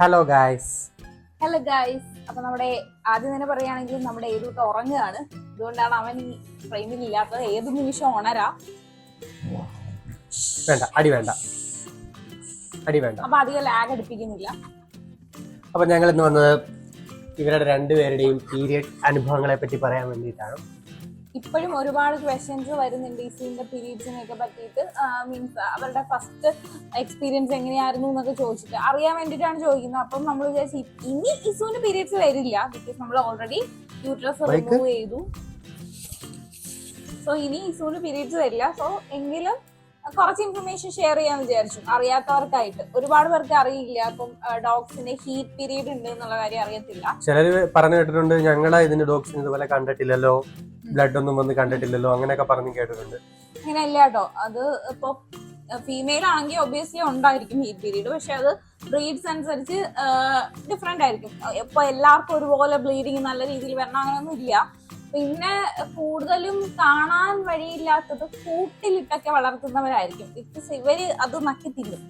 Hello guys hello guys അപ്പൊ നമ്മുടെ ആദ്യം തന്നെ പറയുകയാണെങ്കിൽ നമ്മുടെ ഏതൂട്ട് ഉറങ്ങുകയാണ്. അതുകൊണ്ടാണ് അവൻ ഈ ഫ്രെയിമിൽ ഇല്ലാത്തത്. ഏത് നിമിഷം ഉണരാ? വേണ്ട അടി വേണ്ട. അടി വേണ്ട. അപ്പൊ അധികം ലാഗ് അടുപ്പിക്കുന്നില്ല അപ്പൊ ഞങ്ങൾ ഇന്ന് വന്നത് ഇവരുടെ രണ്ടുപേരുടെയും പീരിയഡ് അനുഭവങ്ങളെ പറ്റി പറയാൻ വേണ്ടിയിട്ടാണ്. ഇപ്പോഴും ഒരുപാട് ക്വസ്റ്റ്യൻസ് വരുന്നുണ്ട് ഈ സീന്റെ പീരീഡ്സിനെയൊക്കെ പറ്റിയിട്ട്. മീൻസ് അവരുടെ ഫസ്റ്റ് എക്സ്പീരിയൻസ് എങ്ങനെയായിരുന്നു എന്നൊക്കെ ചോദിച്ചിട്ട്. അറിയാൻ വേണ്ടിയിട്ടാണ് ചോദിക്കുന്നത്. അപ്പം നമ്മൾ വിചാരിച്ചു ഇനി ഇസുവിന് പീരീഡ്സ് വരില്ല. ബിക്കോസ് നമ്മൾ ഓൾറെഡി യൂട്രസ് റിമൂവ് ചെയ്തു. സോ ഇനി ഇസുവിന് പീരീഡ്സ് വരില്ല. സോ എങ്കിലും കുറച്ച് ഇൻഫർമേഷൻ ഷെയർ ചെയ്യാൻ വിചാരിച്ചു. അറിയാത്തവർക്കായിട്ട്. ഒരുപാട് പേർക്ക് അറിയില്ല. അപ്പം ഡോഗ്സിന്റെ ഹീറ്റ് പീരീഡ് ഉണ്ട് എന്നുള്ള കാര്യം അറിയത്തില്ല. ചിലര് പറഞ്ഞു കേട്ടിട്ടുണ്ട് ഞങ്ങളെ ഇതിന്റെ ഡോഗ്സിന് ഇതുപോലെ കണ്ടിട്ടില്ലല്ലോ. ബ്ലഡ് ഒന്നും വന്ന് കണ്ടിട്ടില്ലല്ലോ? അങ്ങനെയൊക്കെ പറഞ്ഞു കേട്ടിട്ടുണ്ട്. അങ്ങനെയല്ല കേട്ടോ അത് ഇപ്പൊ ഫീമെയിൽ ആണെങ്കിൽ ഒബിയസ്ലി ഉണ്ടായിരിക്കും ഹീറ്റ് പീരീഡ് പക്ഷെ അത് ബ്രീഡ്സ് അനുസരിച്ച് ഡിഫറെന്റ് ആയിരിക്കും. ഇപ്പൊ എല്ലാവർക്കും ഒരുപോലെ ബ്ലീഡിങ് നല്ല രീതിയിൽ വരണം അങ്ങനെയൊന്നും ഇല്ല. പിന്നെ കൂടുതലും കാണാൻ വഴിയില്ലാത്തത് കൂട്ടിലിട്ടൊക്കെ വളർത്തുന്നവരായിരിക്കും. ബിക്കോസ് ഇവർ അത് നക്കി തിന്നും.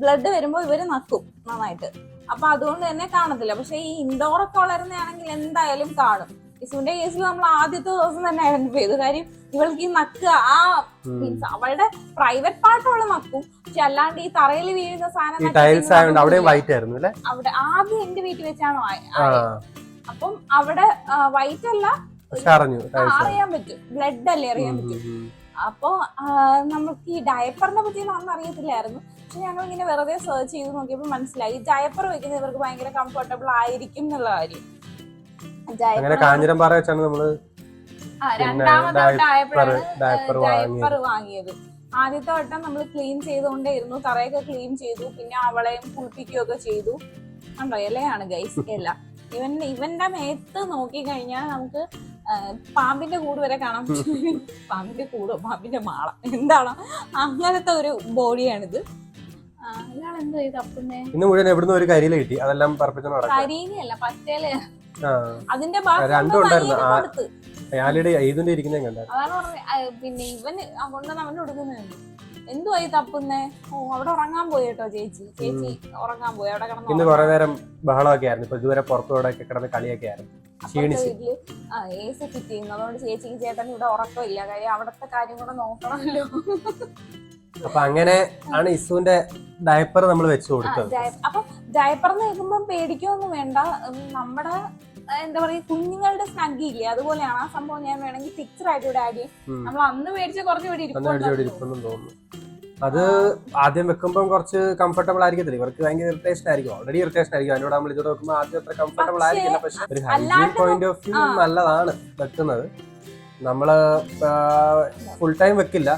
ബ്ലഡ് വരുമ്പോൾ ഇവർ നക്കും നന്നായിട്ട്. അപ്പൊ അതുകൊണ്ട് തന്നെ കാണത്തില്ല. പക്ഷെ ഈ ഇൻഡോർ ഒക്കെ വളരുന്നതാണെങ്കിൽ എന്തായാലും കാണും. ഇസുവിന്റെ കേസിൽ നമ്മൾ ആദ്യത്തെ ദിവസം തന്നെ ഐഡന്റിഫൈ ചെയ്തു കാര്യം ഇവൾക്ക് ഈ നക്ക് ആ. മീൻസ് അവളുടെ പ്രൈവറ്റ് പാർട്ട് അവൾ നക്കും. പക്ഷെ അല്ലാണ്ട് ഈ തറയിൽ വീഴുന്ന സാധനം ടൈൽസ് ആയതുകൊണ്ട് അവിടെയും വൈറ്റ് ആയിരുന്നു അല്ലേ? അവിടെ ആദ്യം എന്റെ വീട്ടിൽ വെച്ചാണോ അപ്പം അവിടെ വൈറ്റ് അല്ല അറിഞ്ഞു അറിയാൻ പറ്റും. ബ്ലഡ് അല്ലേ അറിയാൻ പറ്റും. അപ്പോ നമുക്ക് ഈ ഡയപ്പറിനെ പറ്റി ഒന്നും അറിയത്തില്ലായിരുന്നു. പക്ഷെ ഞങ്ങൾ ഇങ്ങനെ വെറുതെ സെർച്ച് ചെയ്ത് നോക്കിയപ്പോൾ മനസ്സിലായി. ഡയപ്പർ വെക്കുന്നത് ഇവർക്ക് ഭയങ്കര കംഫർട്ടബിൾ ആയിരിക്കും എന്നുള്ള കാര്യം. അങ്ങനെ കാഞ്ഞിരം പാറ വെച്ചാണ് നമ്മൾ ഡയപ്പർ വാങ്ങിയത്. ആദ്യത്തെ വട്ടം നമ്മൾ ക്ലീൻ ചെയ്തുകൊണ്ടേയിരുന്നു. തറയൊക്കെ ക്ലീൻ ചെയ്തു. പിന്നെ അവളെയും കുളിപ്പിക്കുകയൊക്കെ ചെയ്തു. കണ്ടോ? ഇലയാണ് ഗൈസ് ഇല. ഇവൻ ഇവന്റെ മേത്ത് നോക്കി കഴിഞ്ഞാൽ നമുക്ക് പാമ്പിന്റെ കൂട് വരെ കാണാം പാമ്പിന്റെ കൂടോ? പാമ്പിന്റെ മാള. എന്താണോ? അങ്ങനത്തെ ഒരു ബോഡിയാണിത്. ഇയാൾ എന്തോ ഇത് അപ്പുന്നേ ഇന്ന് മുഴുവൻ എവിടുന്ന് ഒരു കരിയില കിട്ടി. അതെല്ലാം പറപ്പിച്ചു കരിയിലല്ല ആ അതിന്റെ ബാക്കി രണ്ടും ഉണ്ടായിരുന്നു. തനിയെ ആ. കൊടുത്ത് അയാളുടെ ഇതിന്റെ ഇരിക്കുന്ന കണ്ടായിരുന്നു അതാണ് പറഞ്ഞത്. പിന്നെ ഇവന് കൊണ്ടുവന്ന് അവന് കൊടുക്കുന്നുണ്ട് എന്തുവായി തപ്പുന്നേ? ഓ അവിടെ ഉറങ്ങാൻ പോയി കേട്ടോ ചേച്ചി. ചേച്ചി ഉറങ്ങാൻ പോയി. അവിടെ കിടന്നു ഇന്ന് കുറെ നേരം ബഹളമൊക്കെ ആയിരുന്നു. ഇപ്പൊ ഇതുവരെ പുറത്തോടെ ഒക്കെ കിടന്ന് കളിയൊക്കെ ആയിരുന്നു. ക്ഷീണിച്ച്. വീട്ടിൽ എ സി ഫിറ്റ് ചെയ്യുന്നു അതുകൊണ്ട് ചേച്ചിക്ക് ചേട്ടൻ ഇവിടെ ഉറക്കമില്ല. കാര്യം അവിടത്തെ കാര്യം കൂടെ നോക്കണമല്ലോ. അപ്പൊ അങ്ങനെ ആണ് ഇസുവിന്റെ ഡയപ്പർ നമ്മൾ വെച്ചു കൊടുക്കുന്നത് കൊടുത്തത്. അപ്പൊ ഡയപ്പർ കേൾക്കുമ്പോൾ പേടിക്കൊന്നും വേണ്ട. നമ്മുടെ എന്താ പറയാ കുഞ്ഞുങ്ങളുടെ സ്നഗ്ഗി ഇല്ലേ അതുപോലെയാണ് ആ സംഭവം ഞാൻ വേണമെങ്കിൽ പിക്ചർ ആയിട്ട് ഇവിടെ ആഡ് ചെയ്യും. നമ്മൾ അന്ന് മേടിച്ച കുറച്ച് ഇവിടെ തോന്നുന്നു. അത് ആദ്യം വെക്കുമ്പോൾ കുറച്ച് കംഫർട്ടബിൾ ആയിരിക്കത്തില്ല. ഇവർക്ക് ഭയങ്കര ഇറിറ്റേഷൻ ആയിരിക്കും. ഓൾറെഡി ഇറിറ്റേഷൻ ആയിരിക്കും. അതിനോട് നമ്മൾ ഇതോടെ വെക്കുമ്പോൾ ആദ്യം അത്ര കംഫർട്ടബിൾ ആയിരിക്കില്ല. പക്ഷെ ഒരു ഹൈജീൻ പോയിന്റ് ഓഫ് വ്യൂ നല്ലതാണ്. വെക്കുന്നത് നമ്മൾ ഫുൾ ടൈം വെക്കില്ല.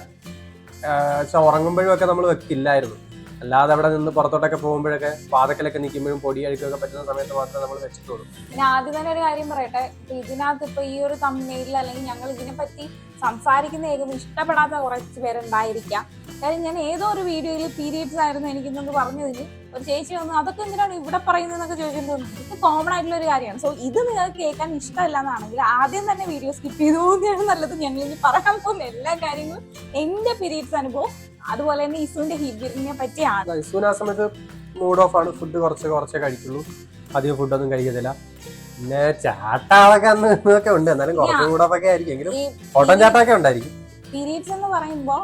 ഉറങ്ങുമ്പോഴും ഒക്കെ നമ്മൾ വെക്കില്ലായിരുന്നു. അല്ലാതെ അവിടെ നിന്ന് പുറത്തോട്ടൊക്കെ പോകുമ്പോഴൊക്കെ പാതക്കലൊക്കെ നിൽക്കുമ്പോഴും പൊടി അഴിക്കൊക്കെ പറ്റുന്ന സമയത്ത് മാത്രമേ നമ്മൾ വെച്ചിട്ടുള്ളൂ. പിന്നെ ആദ്യം തന്നെ ഒരു കാര്യം പറയട്ടെ. ഇതിനകത്ത് ഇപ്പൊ ഈ ഒരു തമ്മിലിൽ അല്ലെങ്കിൽ ഞങ്ങൾ ഇതിനെ പറ്റി സംസാരിക്കുന്ന ഏകം ഇഷ്ടപ്പെടാത്ത കുറച്ച് പേരുണ്ടായിരിക്കാം. കാര്യം ഞാൻ ഏതോ ഒരു വീഡിയോയിൽ പീരീഡ്സ് ആയിരുന്നു എനിക്കിന്നൊന്ന് പറഞ്ഞതിന്. ഒരു ചേച്ചി വന്നു അതൊക്കെ എന്തിനാണ് ഇവിടെ പറയുന്നതെന്നൊക്കെ ചോദിക്കുന്നത് ഇത് കോമൺ ആയിട്ടുള്ള ഒരു കാര്യമാണ്. സോ ഇത് നിങ്ങൾക്ക് കേൾക്കാൻ ഇഷ്ടമല്ല എന്നാണെങ്കിൽ ആദ്യം തന്നെ വീഡിയോ സ്കിപ്പ് ചെയ്തു പോകുന്നതാണ് നല്ലത്. ഞങ്ങൾ ഇനി പറയാൻ പോകുന്ന എല്ലാ കാര്യങ്ങളും എന്റെ പീരീഡ്സ് അനുഭവം അതുപോലെ തന്നെ ഇസുവിന്റെ ഹിബിറിനെ പറ്റിയാണ് ഇസുവിന് ആ സമയത്ത് മൂഡ് ഓഫ് ആണ്. ഫുഡ് കുറച്ച് കുറച്ചേ കഴിക്കുള്ളൂ. അധികം ഫുഡൊന്നും കഴിക്കത്തില്ല. പിന്നെ ചാട്ടാളൊക്കെ അന്ന് ഇന്നൊക്കെ ഉണ്ട്. എന്നാലും കുറച്ച് ഓഫ് ഒക്കെ ആയിരിക്കും. എങ്കിലും ഓട്ടം ചാട്ടൊക്കെ ഉണ്ടായിരിക്കും. പീരീഡ്സ് എന്ന് പറയുമ്പോൾ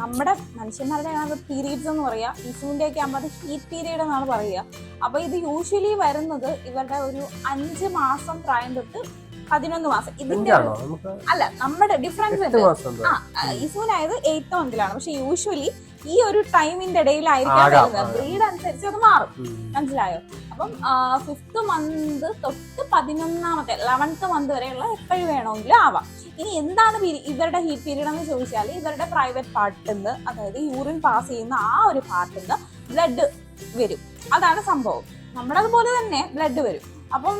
നമ്മുടെ മനുഷ്യന്മാരുടെ പീരീഡ്സ് എന്ന് പറയാ ഇസുവിന്റെ ഒക്കെ ആകുമ്പോൾ അത് ഹീറ്റ് പീരീഡ് എന്നാണ് പറയുക. അപ്പൊ ഇത് യൂഷ്വലി വരുന്നത് ഇവരുടെ ഒരു അഞ്ച് മാസം പ്രായം തൊട്ട് പതിനൊന്ന് മാസം. ഇതിന്റെ അല്ല നമ്മുടെ ഡിഫറൻസ് ഇസുവിനായത് എയ്ത്ത് മന്തിലാണ് പക്ഷെ യൂഷ്വലി ഈ ഒരു ടൈമിന്റെ ഇടയിലായിരിക്കും ബ്രീഡ് അനുസരിച്ച് അത് മാറും. മനസ്സിലായോ? അപ്പം ഫിഫ്ത്ത് മന്ത് തൊട്ട് പതിനൊന്നാമത്തെ ലെവൻത്ത് മന്ത് വരെയുള്ള എപ്പോഴും വേണമെങ്കിലും ആവാം. ഇനി എന്താണ് ഇവരുടെ ഹീ പീരീഡ് എന്ന് ചോദിച്ചാൽ ഇവരുടെ പ്രൈവറ്റ് പാർട്ടിൽ നിന്ന് അതായത് യൂറിൻ പാസ് ചെയ്യുന്ന ആ ഒരു പാർട്ടിൽ നിന്ന് ബ്ലഡ് വരും. അതാണ് സംഭവം. നമ്മുടെ അതുപോലെ തന്നെ ബ്ലഡ് വരും. അപ്പം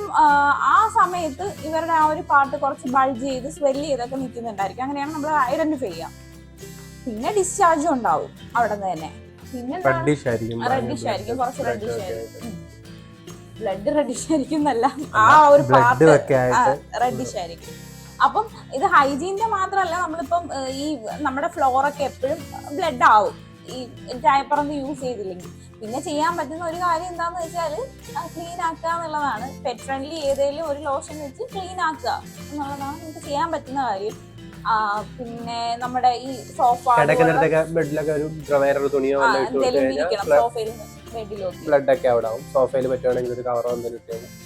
ആ, സമയത്ത് ഇവരുടെ ആ ഒരു പാർട്ട് കുറച്ച് ബൾജ് ചെയ്ത് സ്വെല്ല് ചെയ്തൊക്കെ നിൽക്കുന്നുണ്ടായിരിക്കും. അങ്ങനെയാണ് നമ്മൾ ഐഡന്റിഫൈ ചെയ്യുക. പിന്നെ ഡിസ്ചാർജും ഉണ്ടാവും അവിടെ നിന്ന് തന്നെ. പിന്നെ റെഡിഷ് ആയിരിക്കും കുറച്ച് റെഡിഷ് ആയിരിക്കും. ബ്ലഡ് റെഡിഷ് ആയിരിക്കും എന്നല്ല. ആ ഒരു പാർട്ട് റെഡിഷ് ആയിരിക്കും. അപ്പം ഇത് ഹൈജീനിന്റെ മാത്രമല്ല നമ്മളിപ്പം ഈ നമ്മുടെ ഫ്ലോറൊക്കെ എപ്പോഴും ബ്ലഡ് ആവും. ഈ ചായപ്പറമ്പ് യൂസ് ചെയ്തില്ലെങ്കിൽ. പിന്നെ ചെയ്യാൻ പറ്റുന്ന ഒരു കാര്യം എന്താന്ന് വെച്ചാൽ ക്ലീൻ ആക്കുക എന്നുള്ളതാണ്. പെറ്റ് ഫ്രണ്ട്ലി ഏതെങ്കിലും ഒരു ലോഷൻ വെച്ച് ക്ലീൻ ആക്കുക എന്നുള്ളതാണ് നമുക്ക് ചെയ്യാൻ പറ്റുന്ന കാര്യം. പിന്നെ നമ്മുടെ ഈ സോഫ ബെഡിലൊക്കെ ഒരു തുണിയോ സോഫയിൽ ബ്ലഡ് ഒക്കെ അവിടെ ആവും. സോഫയിൽ പറ്റുവാണെങ്കിൽ ഒരു കവറോ എന്തെങ്കിലും ഇട്ട്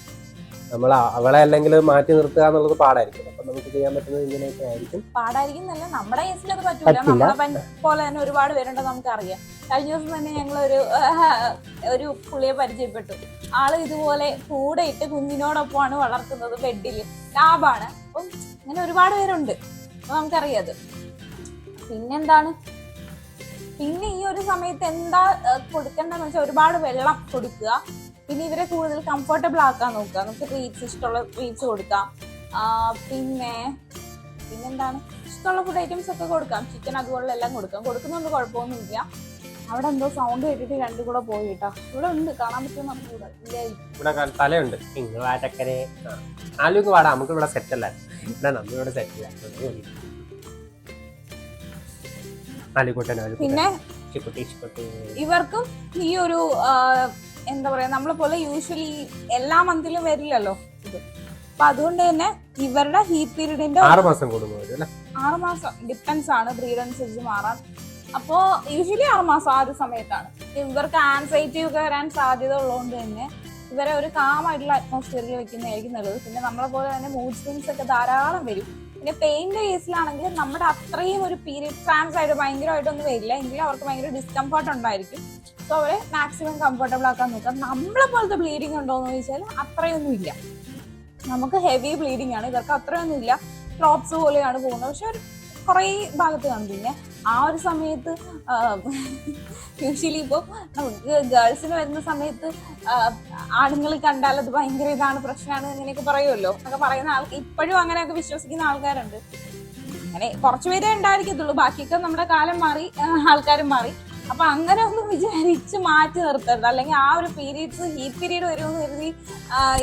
നമ്മൾ അവളെ അല്ലെങ്കിൽ മാറ്റി നിർത്തുക എന്നുള്ളത് പാടായിരിക്കും. അപ്പൊ നമുക്ക് ചെയ്യാൻ പറ്റുന്നത് ഇങ്ങനെയൊക്കെ ആയിരിക്കും. പാടായിരിക്കുന്നല്ല നമ്മുടെ കേസിൽ അത് പറ്റൂല. പറ്റില്ല. നമ്മളെ പോലെ തന്നെ ഒരുപാട് പേരുണ്ടെന്ന് നമുക്കറിയാം. കഴിഞ്ഞ ദിവസം തന്നെ ഞങ്ങൾ ഒരു ഒരു പുള്ളിയെ പരിചയപ്പെട്ടു. ആൾ ഇതുപോലെ കൂടെ ഇട്ട് കുഞ്ഞിനോടൊപ്പമാണ് വളർത്തുന്നത് ബെഡിൽ ലാബാണ്. അപ്പം അങ്ങനെ ഒരുപാട് പേരുണ്ട്. അപ്പൊ നമുക്കറിയാം അത്. പിന്നെന്താണ്? പിന്നെ ഈ ഒരു സമയത്ത് എന്താ കൊടുക്കേണ്ടതെന്ന് വെച്ചാൽ ഒരുപാട് വെള്ളം കൊടുക്കുക. പിന്നെ ഇവരെ കൂടുതൽ കംഫർട്ടബിൾ ആക്കാൻ നോക്കുക. നമുക്ക് ട്രീറ്റ്സ് ഇഷ്ടമുള്ള ട്രീറ്റ്സ് കൊടുക്കാം. പിന്നെ പിന്നെന്താണ്? ഇഷ്ടമുള്ള ഫുഡ് ഐറ്റംസ് ഒക്കെ കൊടുക്കാം. ചിക്കൻ അതുപോലെ എല്ലാം കൊടുക്കാം. കൊടുക്കുന്നൊന്നും കുഴപ്പമൊന്നുമില്ല. അവിടെ എന്തോ സൗണ്ട് കേട്ടിട്ട് രണ്ടും കൂടെ പോയി കേട്ടോ. ഇവിടെ ഉണ്ട്. കാണാൻ അറിഞ്ഞൂടാ ഇല്ലായിരിക്കും ഇവിടെ? തലയുണ്ട്. ആലോക്ക് പാടാം നമുക്ക് ഇവിടെ സെറ്റ് അല്ല. ഇവിടെ നമ്മളിവിടെ സെറ്റ് പിന്നെ ഇവർക്കും ഈ ഒരു എന്താ പറയാ നമ്മളെ പോലെ യൂഷ്വലി എല്ലാ മന്തിലും വരില്ലല്ലോ ഇത്. അപ്പൊ അതുകൊണ്ട് തന്നെ ഇവരുടെ ഹീറ്റ് പീരീഡിന്റെ ആറ് മാസം ആറ് മാസം ഡിപ്പെൻസ് ആണ് ബ്രീഡ് അനുസരിച്ച് മാറാൻ. അപ്പോ യൂഷ്വലി ആറ് മാസം ആ ഒരു സമയത്താണ്. ഇവർക്ക് ആൻസൈറ്റി ഒക്കെ വരാൻ സാധ്യത ഉള്ളതുകൊണ്ട് തന്നെ ഇവരെ ഒരു കാമായിട്ടുള്ള അറ്റ്മോസ്ഫിയറിൽ വെക്കുന്നതായിരിക്കും നല്ലത്. പിന്നെ നമ്മളെ പോലെ തന്നെ മൂഡ് സ്വിങ്സ് ഒക്കെ ധാരാളം വരും. പിന്നെ പെയിന്റെ കേസിലാണെങ്കിൽ നമ്മുടെ അത്രയും ഒരു പീരീഡ് ഫാൻസ് ആയിട്ട് ഭയങ്കരമായിട്ടൊന്നും വരില്ല. എങ്കിലും അവർക്ക് ഭയങ്കര ഡിസ്കംഫർട്ട് ഉണ്ടായിരിക്കും. സോ അവരെ മാക്സിമം കംഫർട്ടബിൾ ആക്കാൻ നോക്കാം. നമ്മളെ പോലത്തെ ബ്ലീഡിങ് ഉണ്ടോ എന്ന് ചോദിച്ചാൽ അത്രയൊന്നും ഇല്ല. നമുക്ക് ഹെവി ബ്ലീഡിങ് ആണ്. ഇവർക്ക് അത്രയൊന്നും ഇല്ല. ഡ്രോപ്സ് പോലെയാണ് പോകുന്നത്. പക്ഷെ ഒരു കുറേ ഭാഗത്ത് കാണും. പിന്നെ ആ ഒരു സമയത്ത് യൂഷ്വലി ഇപ്പോൾ നമുക്ക് ഗേൾസിന് വരുന്ന സമയത്ത് ആണുങ്ങൾ കണ്ടാൽ അത് ഭയങ്കര ഇതാണ് പ്രശ്നമാണ് ഇങ്ങനെയൊക്കെ പറയുമല്ലോ. എന്നൊക്കെ പറയുന്ന ആൾക്ക് ഇപ്പോഴും അങ്ങനെയൊക്കെ വിശ്വസിക്കുന്ന ആൾക്കാരുണ്ട്. അങ്ങനെ കുറച്ച് പേരേ ഉണ്ടായിരിക്കത്തുള്ളൂ. ബാക്കിയൊക്കെ നമ്മുടെ കാലം മാറി ആൾക്കാരും മാറി. അപ്പൊ അങ്ങനെ ഒന്ന് വിചാരിച്ച് മാറ്റി നിർത്തരുത്. അല്ലെങ്കിൽ ആ ഒരു പീരീഡ്സ് ഹീ പീരീഡ് വരുമെന്ന് കരുതി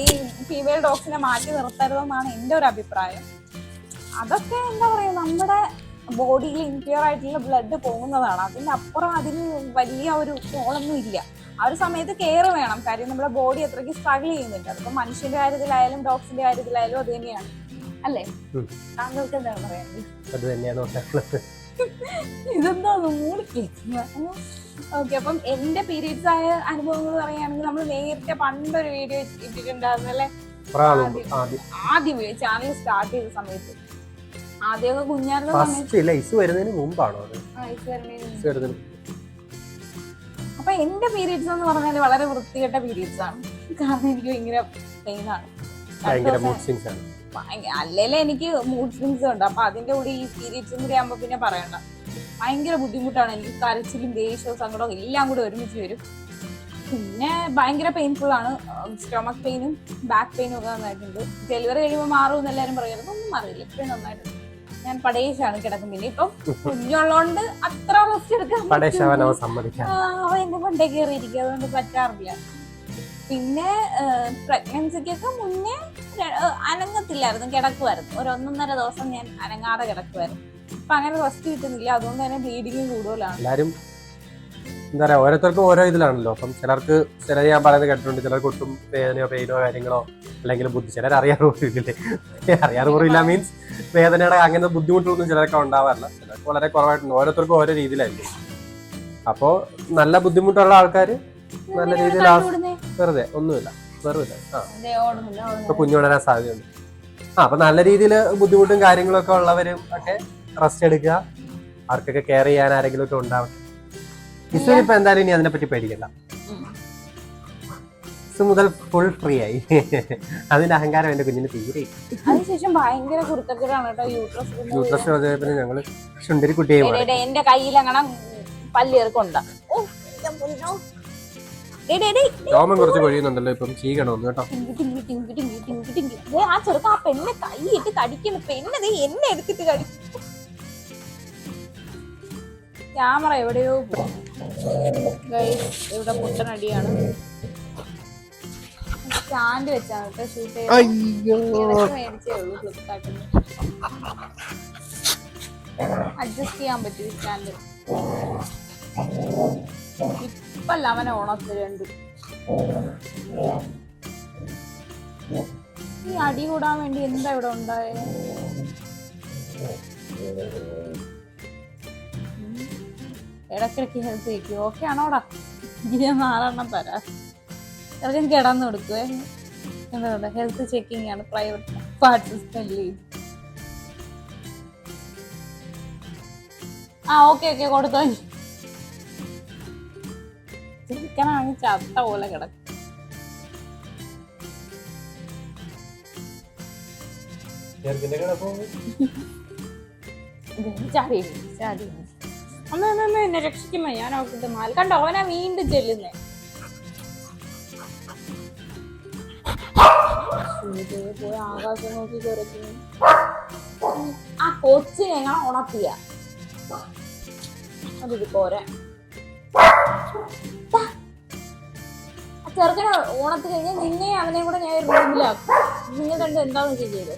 ഈ ഫീമെയിൽ ഡോക്സിനെ മാറ്റി നിർത്തരുതെന്നാണ് എന്റെ ഒരു അഭിപ്രായം. അതൊക്കെ എന്താ പറയുക നമ്മുടെ ബോഡിയിൽ ഇൻക്യൂർ ആയിട്ടുള്ള ബ്ലഡ് പോകുന്നതാണ്. അതിന്റെ അപ്പുറം അതിന് വലിയ ഒരു കോളൊന്നും ഇല്ല. ആ ഒരു സമയത്ത് കെയർ വേണം. കാര്യം നമ്മുടെ ബോഡി അത്രയ്ക്ക് സ്ട്രഗിൾ ചെയ്യുന്നുണ്ട്. അതിപ്പോൾ മനുഷ്യന്റെ കാര്യത്തിലായാലും ഡോഗ്സിന്റെ കാര്യത്തിലായാലും അത് തന്നെയാണ്. അല്ലേ. താങ്കൾക്ക് എന്താണ് പറയാനുള്ളത്. അത് തന്നെയാണ് പറയാനുള്ളത് ഇതെന്താ മൂളിക്ക് ഓക്കെ അപ്പം എന്റെ പീരീഡ്സ് ആയ അനുഭവങ്ങൾ പറയുകയാണെങ്കിൽ നമ്മൾ നേരത്തെ പണ്ടൊരു വീഡിയോ ഇട്ടിട്ടുണ്ടായിരുന്നു അല്ലെ? ആദ്യം. ചാനൽ സ്റ്റാർട്ട് ചെയ്ത സമയത്ത്. ആദ്യമൊക്കെ കുഞ്ഞായിരുന്ന സമയത്ത്. ഫസ്റ്റ് ഇല്ല വരുന്നതിന് മുമ്പാണോ വരുന്നതിന് അപ്പൊ എന്റെ പീരീഡ്സ് എന്ന് പറഞ്ഞാൽ വളരെ വൃത്തികെട്ട പീരീഡ്സ് ആണ്. കാരണം എനിക്ക് ഭയങ്കര പെയിൻ ആണ്. ഭയങ്കര മൂഡ് സ്വിങ്സ് ആണ്. എനിക്ക് മൂഡ് സ്വിങ്സ് ഉണ്ട്. അപ്പൊ അതിന്റെ കൂടെ ഈ പീരീഡ്സും കൂടി ആകുമ്പോ പിന്നെ പറയണ്ട. ഭയങ്കര ബുദ്ധിമുട്ടാണ്. എനിക്ക് കരച്ചിലും ദേഷ്യവും സങ്കടവും എല്ലാം കൂടി ഒരുമിച്ച് വരും. പിന്നെ ഭയങ്കര പെയിൻഫുൾ ആണ്. സ്റ്റൊമക് പെയിനും ബാക്ക് പെയിനും ഒക്കെ നന്നായിട്ടുണ്ട്. ഡെലിവറി കഴിയുമ്പോൾ മാറും എന്ന് എല്ലാവരും പറയുന്നത് ഒന്നും മാറിയില്ല ഇപ്പഴും നന്നായിട്ടുണ്ട് ഞാൻ പടേശാണ് കിടക്കും പിന്നെ ഇപ്പം കുഞ്ഞുള്ളതുകൊണ്ട് അത്ര റെസ്റ്റ് എടുക്കാൻ അവ എന്റെ കൊണ്ടേ കയറിയിരിക്കും അതുകൊണ്ട് പറ്റാറില്ല. പിന്നെ പ്രഗ്നൻസിക്കൊക്കെ മുന്നേ അനങ്ങത്തില്ലായിരുന്നു കിടക്കുമായിരുന്നു ഒരു ഒന്നൊന്നര ദിവസം ഞാൻ അനങ്ങാതെ കിടക്കുമായിരുന്നു അപ്പൊ അങ്ങനെ റെസ്റ്റ് കിട്ടുന്നില്ല. അതുകൊണ്ട് തന്നെ ബ്ലീഡിങ് കൂടുതലാണ്. എല്ലാരും എന്താ പറയാ ഓരോരുത്തർക്കും ഓരോ ഇതിലാണല്ലോ. അപ്പം ചിലർക്ക് ചില ഞാൻ പറയുന്നത് കേട്ടിട്ടുണ്ട് ചിലർക്ക് ഒട്ടും വേദനയോ പെയിനോ കാര്യങ്ങളോ അല്ലെങ്കിൽ ബുദ്ധി ചിലർ അറിയാറ് പോലും അറിയാറ് മീൻസ് വേദനയുടെ അങ്ങനെ ബുദ്ധിമുട്ടൊന്നും ചിലർക്ക് ഉണ്ടാവാറില്ല. ചിലർക്ക് വളരെ കുറവായിട്ടുണ്ട്. ഓരോരുത്തർക്കും ഓരോ രീതിയിലായിരിക്കും അപ്പോൾ നല്ല ബുദ്ധിമുട്ടുള്ള ആൾക്കാർ നല്ല രീതിയിൽ വെറുതെ ഒന്നുമില്ല. വെറുതെ. ആ. ഇപ്പൊ ഓടുന്നില്ല. കുഞ്ഞു വളരാൻ സാധ്യതയുണ്ട്. ആ അപ്പൊ നല്ല രീതിയിൽ ബുദ്ധിമുട്ടും കാര്യങ്ങളൊക്കെ ഉള്ളവരും ഒക്കെ റെസ്റ്റ് എടുക്കുക. അവർക്കൊക്കെ കെയർ ചെയ്യാൻ ആരെങ്കിലും ഒക്കെ ഉണ്ടാവട്ടെ. ഇsu ഇപ്പൊ എന്തായാലും ഇനി അതിനെ പറ്റി പേടിക്കണ്ട. മുതൽ ഫുൾ ഫ്രീ ആയി. അതിന്റെ അഹങ്കാരം എന്റെ കുഞ്ഞിന് തീരെ. അതിനുശേഷം ഭയങ്കര കുരുത്തക്കേടാണ് കേട്ടോ യൂട്രസ് ഞങ്ങൾ ശുണ്ടരി കുട്ടിയെ എന്റെ കയ്യിൽ അങ്ങനെ പല്ലേർക്കുണ്ട രോമം കുറച്ച് കൊഴിയുന്നുണ്ടല്ലോ ഇപ്പം. ചീകണമെന്ന് കേട്ടോ. ആ ചെറുക്ക ആ പെണ്ണെ കൈയിട്ട് കടിക്കുന്നു. പെണ്ണ് ദേ എന്നെ എടുത്തിട്ട് കടിക്കും ക്യാമറ എവിടെയോ ഇവിടെ പുട്ടനടിയാണ് സ്റ്റാൻഡ് വെച്ചാണ് കേട്ടോ ഷൂട്ട് ചെയ്ത് മേടിച്ചേ ഉള്ളൂ ഫ്ലിപ്കാർട്ടിൽ അഡ്ജസ്റ്റ് ചെയ്യാൻ പറ്റും സ്റ്റാൻഡ്. ഇപ്പല്ല അവനെ ഈ അടി കൂടാൻ വേണ്ടി എന്താ ഇവിടെ ഉണ്ടായേ? ഇടക്കിടക്ക് ഹെൽത്ത് വയ്ക്കും ഓക്കെ ആണോടാ ഇനി നാലെണ്ണം തരാ. ചിലക്കും കിടന്നു കൊടുക്കുവേ. എന്താ ഹെൽത്ത് ചെക്കിംഗ് ആണ് പ്രൈവറ്റ് പാർട്ടിസിപ്പന്റ് ലീവ് ആ ഓക്കെ ഓക്കെ കൊടുത്തോ. ചിക്കനാണെങ്കിൽ ചത്ത പോലെ കിടക്കും. അമ്മ എന്നെ രക്ഷിക്കുമ്പോ ഞാൻ അവർക്ക് മാൽ കണ്ടോ അവനാ വീണ്ടും ചെല്ലുന്നേ. പോയി ആകാശം നോക്കി കുറയ്ക്കുന്നു ആ കൊച്ചിനെ ഞങ്ങൾ ഉണർത്തിയ. അതിത് പോരെ. ചെറുക്കനെ ഓണത്തിന് കഴിഞ്ഞാൽ നിന്നെ അവനെ കൂടെ ഞാൻ റൂമിലാക്കും നിങ്ങൾ രണ്ടും എന്താണെന്ന് ചെയ്തോ